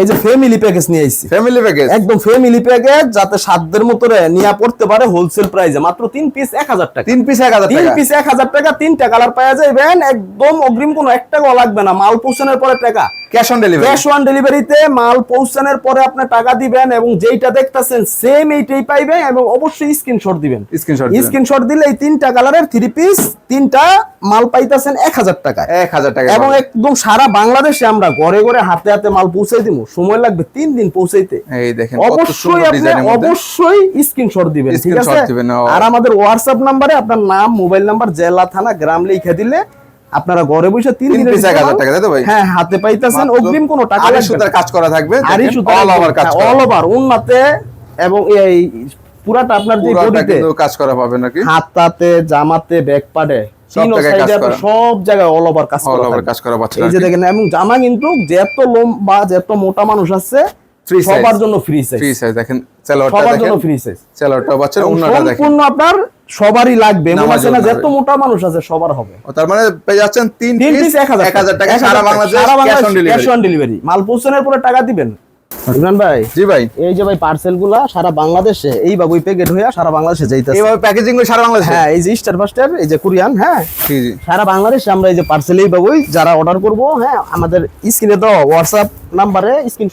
এই যে family package নিয়ে আইছি। ফ্যামিলি প্যাকেজ একদম ফ্যামিলি প্যাকেজ যাতে সাধ্যের মতো নিয়ে পড়তে পারে হোলসেল প্রাইসে মাত্র তিন পিস এক হাজার টাকা। তিন পিস এক হাজার তিন পিস এক হাজার টাকা তিনটা কালার পাওয়া যাবেন একদম অগ্রিম কোনো এক টাকাও লাগবে না। মাল পৌঁছানোর পরে টাকা। Cash on delivery cash on ডেলিভারিতে মাল পৌঁছানোর পরে আপনি টাকা দিবেন এবং যেইটা দেখতাছেন সেম এইটাই পাইবেন এবং অবশ্যই স্ক্রিনশট দিবেন। স্ক্রিনশট স্ক্রিনশট দিলে এই তিনটা কালারের থ্রি পিস তিনটা মাল পাইতাছেন এক হাজার টাকা এক হাজার টাকা এবং একদম সারা বাংলাদেশে আমরা ঘরে ঘরে হাতে হাতে মাল পৌঁছে দিব। সময় লাগবে তিন দিন পৌঁছাইতে। এই দেখেন অবশ্যই আপনি অবশ্যই স্ক্রিনশট দিবেন ঠিক আছে? দিবেন, আর আমাদের হোয়াটসঅ্যাপ নাম্বারে আপনার নাম মোবাইল নাম্বার জেলা থানা গ্রাম লিখে দিলে আপনারা ঘরে বসে তিন দিনের পিস এক হাজার টাকা তাই তো ভাই? হ্যাঁ হাতে পাইতাছেন অগ্রিম কোনো টাকা লাগবে সুতার কাজ করা থাকবে আরি অল ওভার কাজ অল ওভার উন্নতে এবং এই পুরাটা আপনার যে বডিতে কাজ করা পাবে নাকি? হাতাতে জামাতে ব্যাক পাডে সব জায়গায় অল ওভার কাজ করা এই যে দেখেন এবং জামা কিন্তু যত লোম বা যত মোটা মানুষ আছে। সবার জন্য ফ্রি সাইজ ফ্রি সাইজ দেখেন সেলোয়ারটা সবার জন্য ফ্রি সাইজ সেলোয়ারটা পাচ্ছেন অন্যটা দেখেন। সম্পূর্ণ আপনার সবারই লাগবে। এমন আছে না যত মোটা মানুষ আছে সবার হবে। তার মানে পেয়ে যাচ্ছেন তিন তিন পিস পিস এক হাজার এক হাজার টাকা। সারা Bangladesh cash on delivery on delivery মাল পৌঁছানোর পরে টাকা দিবেন। ইমরান ভাই জি ভাই। এই যে ভাই পার্সেলগুলা সারা বাংলাদেশে এইভাবে প্যাকেট হইয়া সারা বাংলাদেশে যাইতেছে। এইভাবে প্যাকেজিং করে সারা বাংলাদেশে? হ্যাঁ এই যে স্টার ফাস্টার এই যে কোরিয়ান হ্যাঁ? জি জি। সারা বাংলাদেশে আমরা এই যে পার্সেল এইভাবেই যারা অর্ডার করব হ্যাঁ আমাদের স্ক্রিনে দেওয়া হোয়াটসঅ্যাপ নাম্বারে স্ক্রিন